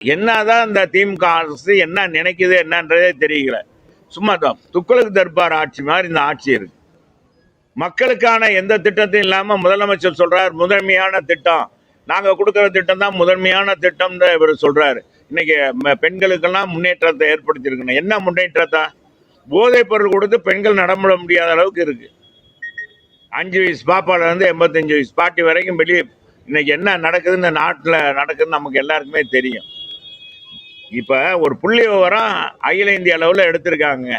என்னதான் இந்த திமுக அரசு என்ன நினைக்குது என்னன்றதே தெரியல. சும்மா தான் துக்களுக்கு தர்பார் ஆட்சி மாதிரி இந்த ஆட்சி இருக்கு. மக்களுக்கான எந்த திட்டத்தையும் இல்லாம முதலமைச்சர் சொல்றார் முதன்மையான திட்டம். நாங்க கொடுக்குற திட்டம் தான் முதன்மையான திட்டம்னு இவர் சொல்றாரு. இன்னைக்கு பெண்களுக்கெல்லாம் முன்னேற்றத்தை ஏற்படுத்தியிருக்கணும். என்ன முன்னேற்றத்தை? போதைப் பொருள் கொடுத்து பெண்கள் நடமுட முடியாத அளவுக்கு இருக்கு. அஞ்சு வயசு பாப்பால இருந்து எண்பத்தஞ்சு வயசு. பாட்டி வரைக்கும் வெளியே இன்னைக்கு என்ன நடக்குதுன்னு இந்த நாட்டில் நடக்குதுன்னு நமக்கு எல்லாருக்குமே தெரியும். இப்போ ஒரு புள்ளி விவரம் அகில இந்திய அளவில் எடுத்திருக்காங்க.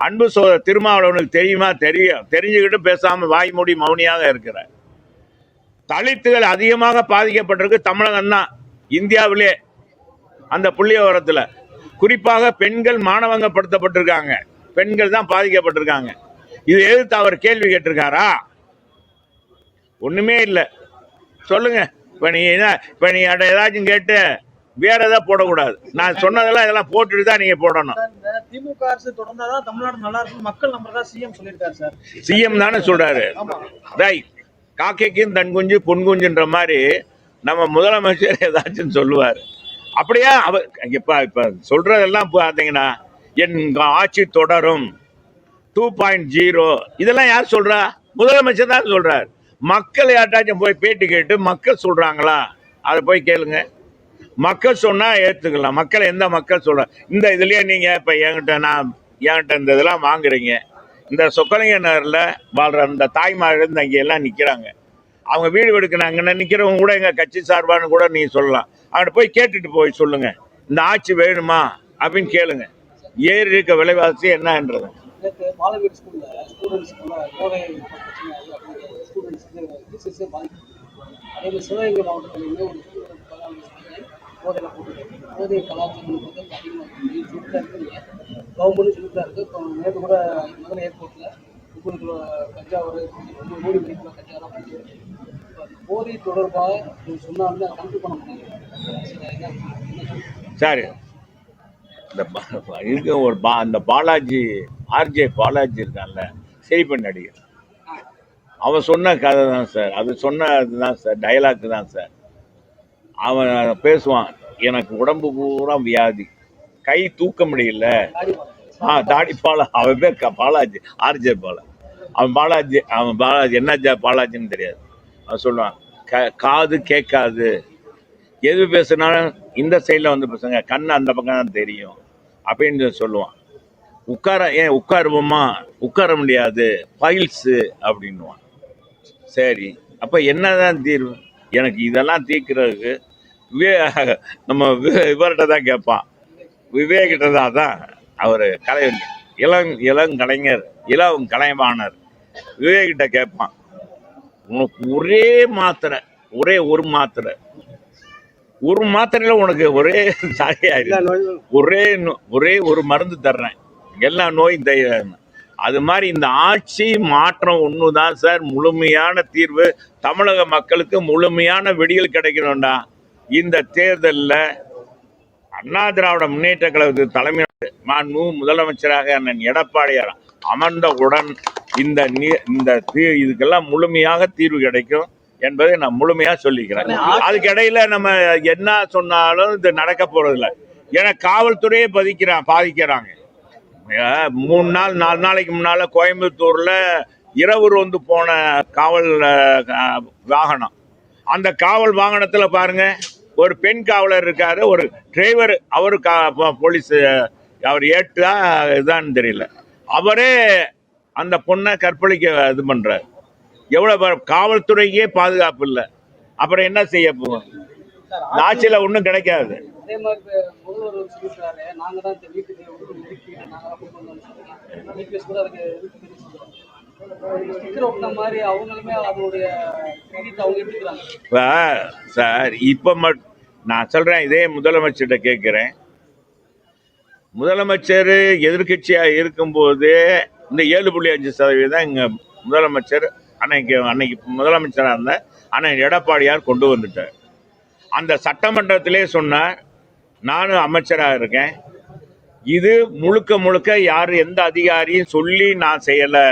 அன்பு சோ திருமாவளவனுக்கு தெரியுமா? தெரியும். தெரிஞ்சுக்கிட்டு பேசாமல் வாய் மூடி மௌனியாக இருக்கிற. தலித்துகள் அதிகமாக பாதிக்கப்பட்டிருக்கு தமிழகம் தான் இந்தியாவிலே அந்த புள்ளி விவரத்தில் குறிப்பாக பெண்கள் மாணவங்கப்படுத்தப்பட்டிருக்காங்க பெண்கள் தான் பாதிக்கப்பட்டிருக்காங்க. இது எதிர்த்து அவர் கேள்வி கேட்டிருக்காரா? ஒன்றுமே இல்லை. சொல்லுங்க. இப்போ நீ என்ன இப்போ நீ அட ஏதாச்சும் கேட்டு வேற ஏதாவது போடக்கூடாது. நான் சொன்னதெல்லாம் இதெல்லாம் போட்டுட்டு தான் நீங்க போடணும். திமுக அரசு தொடர்ந்தாதான் தமிழ்நாடு நல்லா இருக்கும் மக்கள் நம்புறதா சிஎம் சொல்லியிருக்காரு சார். சிஎம் தானே சொல்றாரு. ரைட். காக்கைக்கும் தன் குஞ்சு பொன் குஞ்சுன்ற மாதிரி நம்ம முதலமைச்சர் ஏதாச்சும் சொல்லுவார். அப்படியே? அவர் இப்ப இப்ப சொல்றதெல்லாம் பார்த்தீங்கன்னா என் ஆட்சி தொடரும். Two point zero. இதெல்லாம் யார் சொல்றா? முதலமைச்சர் தான் சொல்றார். மக்கள் யார்ட்டாச்சும் போய் பேட்டி கேட்டு மக்கள் சொல்றாங்களா? அதை போய் கேளுங்க. மக்கள் சொன்னால் ஏற்றுக்கலாம் மக்கள் எந்த மக்கள் சொல்ற இந்த இதுலேயே நீங்கள் இப்போ என்கிட்ட நான் என்கிட்ட இந்த இதெல்லாம் வாங்குறீங்க. இந்த சொக்கலிங்க நகரில் வாழ்கிற அந்த தாய்மார்கள் இருந்து இங்க எல்லாம் நிற்கிறாங்க அவங்க வீடு எடுக்கிறாங்கன்னு நிற்கிறவங்க கூட எங்கள் கட்சி சார்பான்னு கூட நீ சொல்லலாம். அவங்கள்ட்ட போய் கேட்டுட்டு போய் சொல்லுங்கள் இந்த ஆட்சி வேணுமா அப்படின்னு கேளுங்க. ஏறி இருக்க விலைவாசி என்னன்றது. நேற்று பையன் போதையில போட்டு போதை கலாச்சாரம் வந்து அதிகமாக இருக்கு. சொல்லிட்டு இருக்கு. கவர்மெண்ட் இப்போ நேற்று கூட மதுரை ஏர்போர்ட்ல முப்பது கிலோ கஞ்சா ஒரு நூறு மில்லி கிலோ கஞ்சாலாம் அந்த போதை தொடர்பாக சொன்னாலுமே அதை கண்ட்ரோல் பண்ண முடியல. சரி, இந்த இருக்க ஒரு பா அந்த பாலாஜி ஆர்ஜே பாலாஜி இருக்கான்ல சிரிப்பன் நடிகர். அவன் சொன்ன கதை தான் சார். அது சொன்ன இதுதான் சார். டயலாக் தான் சார். அவன் பேசுவான் எனக்கு உடம்பு பூரா வியாதி. கை தூக்க முடியல. ஆ தாடி பாலா அவன் பேர் க- பாலாஜி ஆர்ஜே பாலா. அவன் பாலாஜி அவன் பாலாஜி என்ன ஜா பாலாஜின்னு தெரியாது. அவன் சொல்லுவான் க காது கேட்காது. எது பேசுனாலும் இந்த சைடில் வந்து பேசுங்க கண் அந்த பக்கம் தான் தெரியும் அப்படின்னு சொல்லுவான். உட்கார ஏன் உட்காருவோமா? உட்கார முடியாது ஃபைல்ஸு அப்படின்னுவான். சரி அப்போ என்னதான் தீர்வு? எனக்கு இதெல்லாம் தீர்க்கிறதுக்கு விவே நம்ம இவர்கிட்ட தான் கேட்பான். விவேகிட்ட தான் தான் அவர் கலை இளம் இளங்கலைஞர் இளம் கலைவாணர். விவேகிட்ட கேட்பான். உனக்கு ஒரே மாத்திரை ஒரே ஒரு மாத்திரை. ஒரு மாத்திரையில உனக்கு ஒரே சரியாயிருக்கு ஒரே ஒரே ஒரு மருந்து தர்றேன். எல்லா நோயும் தயார். அது மாதிரி இந்த ஆட்சி மாற்றம் ஒன்று தான் சார். முழுமையான தீர்வு தமிழக மக்களுக்கு முழுமையான விடியல் கிடைக்கணும்டா. இந்த தேர்தலில் அண்ணா திராவிட முன்னேற்ற கழகத்துக்கு தலைமை மாண்பு முதலமைச்சராக அண்ணன் எடப்பாடியார் அமர்ந்தவுடன் இந்த இந்த இதுக்கெல்லாம் முழுமையாக தீர்வு கிடைக்கும் என்பதை நான் முழுமையாக சொல்லிக்கிறேன். அதுக்கு இடையில நம்ம என்ன சொன்னாலும் இது நடக்க போறதில்ல. ஏன்னா காவல்துறையே பதிக்கிறான் பாதிக்கிறாங்க. மூணு நாள் நாலு நாளைக்கு முன்னால கோயம்புத்தூர்ல இரவு ரோந்து போன காவல் வாகனம். அந்த காவல் வாகனத்துல பாருங்க ஒரு பெண் காவலர் இருக்காரு ஒரு டிரைவர் அவரு கா- போலீஸ் அவர் ஏட்டா இதான்னு தெரியல. அவரே அந்த பொண்ணை கற்பழிக்க இது பண்றாரு. எவ்வளவு காவல்துறையே காவல்துறைக்கே பாதுகாப்பு இல்லை. அப்புறம் என்ன செய்ய போகும் ஆட்சியில் ஆட்சியில ஒன்றும் கிடைக்காது ஸ்டிக்கர் ஒட்டின மாதிரி அவங்களுமே அதோடைய கிரெடிட் அவங்க எடுத்துக்கிறாங்க. சார் இப்போ மட் நான் சொல்கிறேன் இதே முதலமைச்சர்கிட்ட கேட்குறேன் முதலமைச்சர் எதிர்க்கட்சியாக இருக்கும்போது இந்த ஏழு புள்ளி அஞ்சு சதவீதம் இங்கே முதலமைச்சர் அன்னைக்கு அன்னைக்கு முதலமைச்சராக இருந்த அண்ணன் எடப்பாடியார் கொண்டு வந்துட்டார். அந்த சட்டமன்றத்திலே சொன்னார் நானும் அமைச்சராக இருக்கேன். இது முழுக்க முழுக்க யார் எந்த அதிகாரியும் சொல்லி நான் செய்யலை.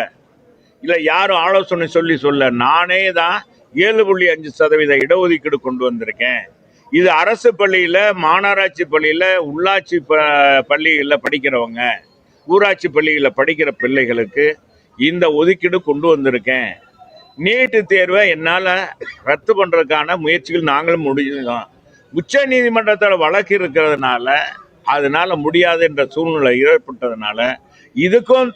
இல்லை யாரும் ஆலோசனை சொல்லி சொல்ல நானே தான் ஏழு புள்ளி அஞ்சு சதவீத இடஒதுக்கீடு கொண்டு வந்திருக்கேன். இது அரசு பள்ளியில் மாநகராட்சி பள்ளியில் உள்ளாட்சி ப- பள்ளிகளில் படிக்கிறவங்க ஊராட்சி பள்ளியில் படிக்கிற பிள்ளைகளுக்கு இந்த ஒதுக்கீடு கொண்டு வந்திருக்கேன். நீட்டு தேர்வை என்னால் ரத்து பண்ணுறதுக்கான முயற்சிகள் நாங்களும் முடிஞ்சிருக்கோம் உச்ச நீதிமன்றத்தில் வழக்கு இருக்கிறதுனால அதனால் முடியாது என்ற சூழ்நிலை ஏற்பட்டதுனால இதுக்கும்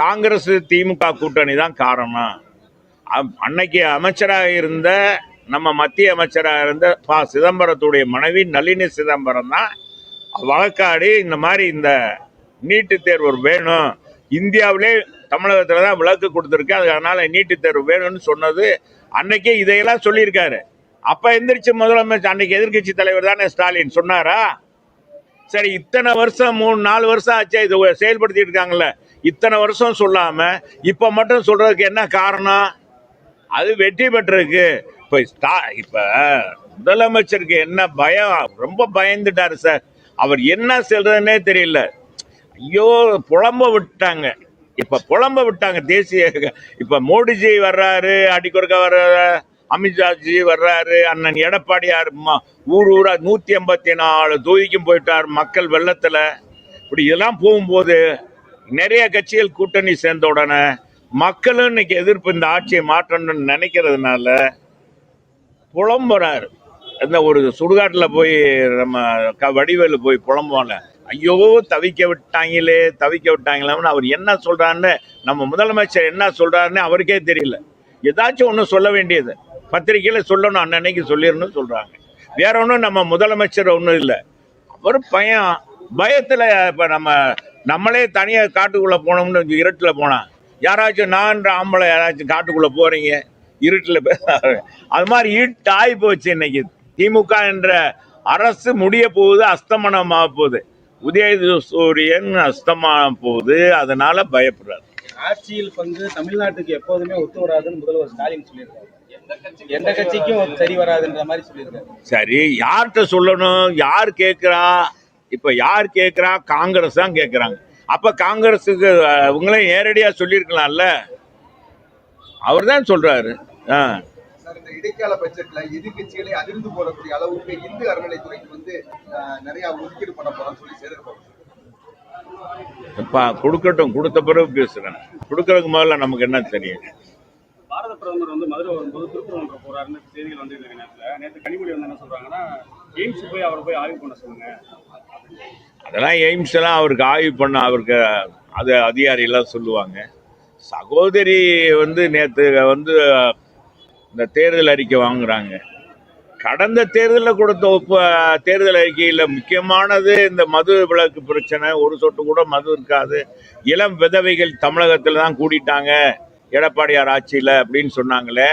காங்கிரஸ் திமுக கூட்டணி தான் காரணம். அன்னைக்கு அமைச்சராக இருந்த நம்ம மத்திய அமைச்சராக இருந்த பா சிதம்பரத்துடைய மனைவி நளினி சிதம்பரம் தான் வழக்காடி இந்த மாதிரி இந்த நீட்டு தேர்வு வேணும். இந்தியாவிலே தமிழகத்தில் தான் விளக்கு கொடுத்துருக்கு. அதனால நீட்டு தேர்வு வேணும்னு சொன்னது அன்னைக்கே இதையெல்லாம் சொல்லியிருக்காரு. அப்போ எந்திரிச்சு முதலமைச்சர் அன்னைக்கு எதிர்க்கட்சி தலைவர் தானே ஸ்டாலின் சொன்னாரா? சரி இத்தனை வருஷம் மூணு நாலு வருஷம் ஆச்சு இது செயல்படுத்திட்டு இருக்காங்களே இத்தனை வருஷம் சொல்லாமல் இப்போ மட்டும் சொல்கிறதுக்கு என்ன காரணம்? அது வெற்றி பெற்றிருக்கு. இப்போ ஸ்டா இப்போ முதலமைச்சருக்கு என்ன பயம்? ரொம்ப பயந்துட்டாரு சார். அவர் என்ன சொல்றதுன்னே தெரியல. ஐயோ புலம்ப விட்டாங்க. இப்போ புலம்ப விட்டாங்க தேசிய இப்போ மோடிஜி வர்றாரு அடிக்கொருக்க வர்ற அமித்ஷாஜி வர்றாரு அண்ணன் எடப்பாடியார் ஊர் ஊரா நூற்றி எண்பத்தி நாலு தொகுதிக்கும் போயிட்டார் மக்கள் வெள்ளத்தில். இப்படி இதெல்லாம் போகும்போது நிறைய கட்சிகள் கூட்டணி சேர்ந்த உடனே மக்களும் இன்னைக்கு எதிர்ப்பு இந்த ஆட்சியை மாற்றணும்னு நினைக்கிறதுனால புலம்புறாரு. இந்த ஒரு சுடுகாட்டில் போய் நம்ம க வடிவேலு போய் புலம்புவாங்க ஐயோ தவிக்க விட்டாங்களே தவிக்க விட்டாங்களேன்னு அவர் என்ன சொல்கிறாருன்னு நம்ம முதலமைச்சர் என்ன சொல்கிறாருன்னு அவருக்கே தெரியல. ஏதாச்சும் ஒன்று சொல்ல வேண்டியது. பத்திரிக்கையில் சொல்லணும் அன்னன்னைக்கு சொல்லிடணும்னு சொல்கிறாங்க வேற ஒன்றும் நம்ம முதலமைச்சர் ஒன்றும் இல்லை. அவர் பயம் பயத்தில் இப்போ நம்ம நம்மளே தனியாக காட்டுக்குள்ளே போனோம்னு இருட்டில் போனா யாராச்சும் நான்ற ஆம்பளை யாராச்சும் காட்டுக்குள்ளே போகிறீங்க இருட்டில் அது மாதிரி இருட்டு ஆகி போச்சு இன்னைக்கு. திமுக என்ற அரசு முடிய போகுது அஸ்தமனமாக போகுது. உதய சூரியன் அஸ்தமாக போகுது அதனால பயப்படுறாரு. ஆட்சியில் பங்கு தமிழ்நாட்டுக்கு எப்போதுமே ஒத்து வராதுன்னு முதல்வர் ஸ்டாலின் சொல்லியிருக்காரு. எந்த கட்சிக்கும் சரி வராதுன்ற மாதிரி சொல்லியிருக்காரு. சரி யார்கிட்ட சொல்லணும் யார் கேட்குறா இப்போ யார் கேட்குறா காங்கிரஸ் தான் கேட்குறாங்க அப்போ காங்கிரஸுக்கு இவங்களே நேரடியாக சொல்லியிருக்கலாம்ல? அவர் தான் சொல்கிறாரு ஆ. சார் இந்த இடைக்கால பட்ஜெட்ல எதிர்க்கட்சிகளை அதிர்ந்து போடக்கூடிய அளவுக்கு இந்து அறநிலைத்துறைக்கு வந்து நிறைய ஒதுக்கீடு பண்ண போறோம்னு சொல்லி சேதர் எப்பா கொடுக்கட்டும். கொடுத்த பிறகு பேசுகிறேன் கொடுக்கறதுக்கு முதல்ல நமக்கு என்ன தெரியும்? பாரத பிரதமர் வந்து மதுரை வரும்போது திருப்பரங்குன்ற போறாருன்னு செய்திகள் வந்து நேரத்தில் நேற்று கனிமொழி வந்து என்ன சொல்றாங்கன்னா எய்ம்ஸ் போய் அவரை போய் ஆய்வு பண்ண சொல்லுங்க. அதெல்லாம் எய்ம்ஸ் எல்லாம் அவருக்கு ஆய்வு பண்ண அவருக்கு அது அதிகாரிலாம் சொல்லுவாங்க. சகோதரி வந்து நேற்று வந்து இந்த தேர்தல் அறிக்கை வாங்குறாங்க. கடந்த தேர்தலில் கொடுத்த ஒப்ப தேர்தல் அறிக்கையில் முக்கியமானது இந்த மது விலக்கு பிரச்சனை ஒரு சொட்டு கூட மது இருக்காது. இளம் விதவைகள் தமிழகத்தில் தான் கூடிட்டாங்க. எடப்பாடியார் ஆட்சியில் அப்படின்னு சொன்னாங்களே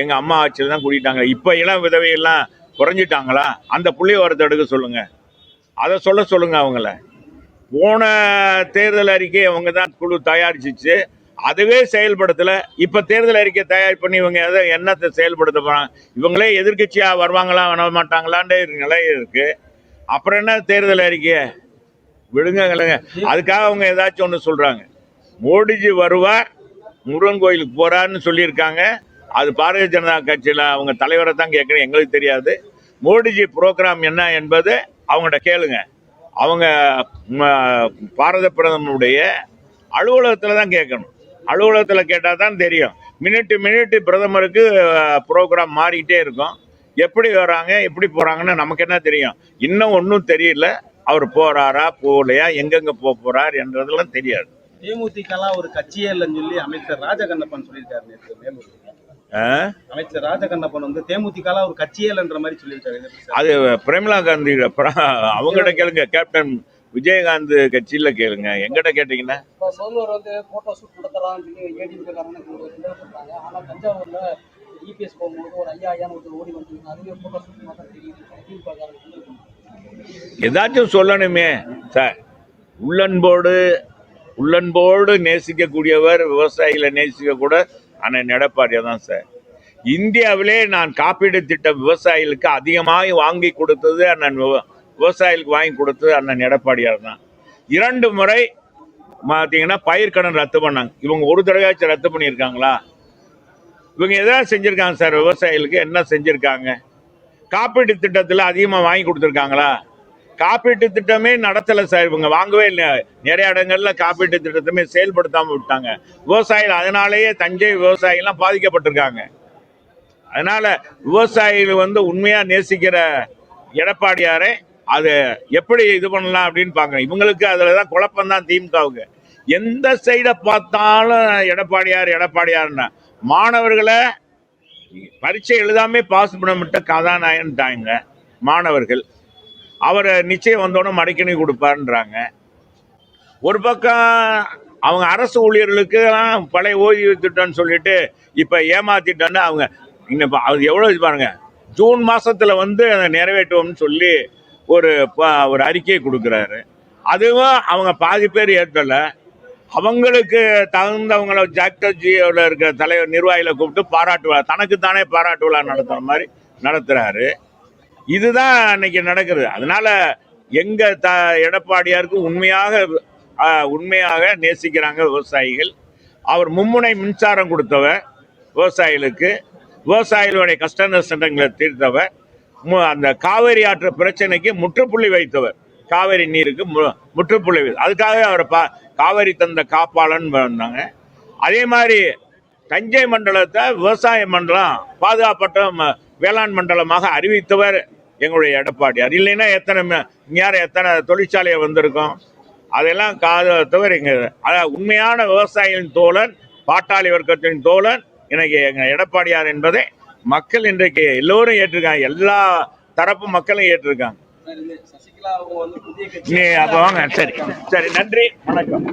எங்கள் அம்மா ஆட்சியில் தான் கூட்டிட்டாங்க இப்போ இளம் விதவைகள்லாம் குறைஞ்சிட்டாங்களா? அந்த புள்ளி வரத்தை எடுக்க சொல்லுங்கள் அதை சொல்ல சொல்லுங்க அவங்கள. போன தேர்தல் அறிக்கை அவங்க தான் குழு தயாரிச்சிச்சு. அதுவே செயல்படுத்தல. இப்ப தேர்தல் அறிக்கை தயார் பண்ணி இவங்க எதை என்னத்தை செயல்படுத்த போறாங்க? இவங்களே எதிர்க்கட்சியா வருவாங்களா வர மாட்டாங்களான்ற நிலை இருக்கு. அப்புறம் என்ன தேர்தல் அறிக்கை விடுங்க அதுக்காக அவங்க ஏதாச்சும் ஒன்று சொல்றாங்க. மோடிஜி வருவார் முருகன் கோயிலுக்கு போறாருன்னு சொல்லியிருக்காங்க. அது பாரதிய ஜனதா கட்சியில் அவங்க தலைவரை தான் கேட்குறேன். எங்களுக்கு தெரியாது. மோடிஜி ப்ரோக்ராம் என்ன என்பது அவங்கள்ட்ட கேளுங்க. அவங்க பாரத பிரதமருடைய அலுவலகத்தில் தான் கேட்கணும். அலுவலகத்தில் கேட்டால் தான் தெரியும். மினிட்டு மினிட்டு பிரதமருக்கு ப்ரோக்ராம் மாறிக்கிட்டே இருக்கும். எப்படி வராங்க எப்படி போகிறாங்கன்னு நமக்கு என்ன தெரியும். இன்னும் ஒன்றும் தெரியல. அவர் போகிறாரா போகலையா எங்கெங்கே போக போகிறார் என்றதெல்லாம் தெரியாது. தேமுதிகலாம் ஒரு கட்சியே இல்லைன்னு சொல்லி அமைச்சர் ராஜகண்ணப்பன் சொல்லியிருக்காரு நேற்று. அமைச்சர் ராஜகண்ணப்பன் வந்து தேமுதிகலாம் ஒரு கட்சியே இல்லைன்ற மாதிரி சொல்லியிருக்காரு? அது பிரேமலா காந்தி அப்புறம் அவங்ககிட்ட கேளுங்க. கேப்டன் விஜயகாந்த் கட்சியில் கேளுங்க. எங்கிட்ட கேட்டிங்கன்னா. இப்போ முதல்வர் வந்து போட்டோ ஷூட் நடத்தலாம்னு சொல்லி ஏடிஎம்கே காரங்க கிண்டல் பண்றாங்க ஆனா தஞ்சாவூர்ல இபிஎஸ் போகும்போது ஒரு ஐயா ஐயான்னு ஒருத்தர் ஓடி வந்துருக்காங்க. அதுவே போட்டோ ஷூட் மாதிரி தெரியுது. திமுக காரங்க கிண்டல் பண்றாங்க. ஏதாச்சும் சொல்லணுமே சார். உள்ளன்போடு உள்ளன்போடு நேசிக்கக்கூடியவர் விவசாயிகளை நேசிக்க கூட அண்ணன் எடப்பாடியா தான் சார். இந்தியாவிலே நான் காப்பீடு திட்டம் விவசாயிகளுக்கு அதிகமாக வாங்கி கொடுத்தது அண்ணன் விவ- விவசாயிகளுக்கு வாங்கி கொடுத்தது அண்ணன் எடப்பாடியார் தான். இரண்டு முறை பார்த்தீங்கன்னா பயிர்க்கடன் ரத்து பண்ணாங்க. இவங்க ஒரு தடவையாச்சும் ரத்து பண்ணியிருக்காங்களா? இவங்க எதாவது செஞ்சுருக்காங்க சார்? விவசாயிகளுக்கு என்ன செஞ்சுருக்காங்க? காப்பீட்டு திட்டத்தில் அதிகமாக வாங்கி கொடுத்துருக்காங்களா? காப்பீட்டு திட்டமே நடத்தலை சார். இவங்க வாங்கவே இல்லை நிறைய இடங்கள்ல காப்பீட்டு திட்டத்தையுமே செயல்படுத்தாம விட்டாங்க. விவசாயிகள் அதனாலேயே தஞ்சை விவசாயிகள்லாம் பாதிக்கப்பட்டிருக்காங்க. அதனால விவசாயிகள் வந்து உண்மையா நேசிக்கிற எடப்பாடியாரை அது எப்படி இது பண்ணலாம் அப்படின்னு பார்க்கணும். இவங்களுக்கு அதில் தான் குழப்பம் தான் திமுகவுக்கு. எந்த சைடை பார்த்தாலும் எடப்பாடியார் எடப்பாடியார்னா மாணவர்களை பரீட்சை எழுதாமே பாஸ் பண்ண விட்ட கதாநாயகன்ட்டாங்க மாணவர்கள். அவரை நிச்சயம் வந்தோடனே மடிக்கணி கொடுப்பாருன்றாங்க ஒரு பக்கம் அவங்க அரசு ஊழியர்களுக்கெல்லாம் பழைய ஓய்வு திட்டம்னு சொல்லிட்டு இப்போ ஏமாத்திட்டோன்னு அவங்க இன்னும் பா- அது எவ்வளோ இது பாருங்க ஜூன் மாதத்தில் வந்து அதை நிறைவேற்றுவோம்னு சொல்லி ஒரு ப- ஒரு அறிக்கையை கொடுக்குறாரு. அதுவும் அவங்க பாதி பேர் ஏற்றலை அவங்களுக்கு தகுந்தவங்கள ஜாக்டர்ஜியோட இருக்கிற தலைவர் நிர்வாகிகளை கூப்பிட்டு பாராட்டு விழா தனக்கு தானே பாராட்டு விழா நடத்துகிற மாதிரி நடத்துகிறாரு இதுதான் இன்னைக்கு நடக்குது. அதனால எங்க த எடப்பாடியாருக்கு உண்மையாக உண்மையாக நேசிக்கிறாங்க விவசாயிகள். அவர் மும்முனை மின்சாரம் கொடுத்தவர் விவசாயிகளுக்கு. விவசாயிகளுடைய கஷ்ட நஷ்டங்களை தீர்த்தவர். அந்த காவேரி ஆற்று பிரச்சனைக்கு முற்றுப்புள்ளி வைத்தவர். காவேரி நீருக்கு மு- முற்றுப்புள்ளி அதுக்காக அவரை பா காவேரி தந்த காப்பாளன் வந்தாங்க. அதே மாதிரி தஞ்சை மண்டலத்தை விவசாய மண்டலம் பாதுகாப்பட்ட ம- வேளாண் மண்டலமாக அறிவித்தவர். எங்களுடைய எடப்பாடியார் இல்லைன்னா எத்தனை இந்நேரம் எத்தனை தொழிற்சாலையை வந்திருக்கும்? அதெல்லாம் காதத்தவர் எங்க அதாவது உண்மையான விவசாயிகளின் தோழன் பாட்டாளி வர்க்கத்தின் தோழன் இன்னைக்கு எங்க எடப்பாடியார் என்பதை மக்கள் இன்றைக்கு எல்லோரும் ஏற்றிருக்காங்க. எல்லா தரப்பு மக்களும் ஏற்றிருக்காங்க. நீ அப்போ வாங்க. சரி சரி. நன்றி. வணக்கம்.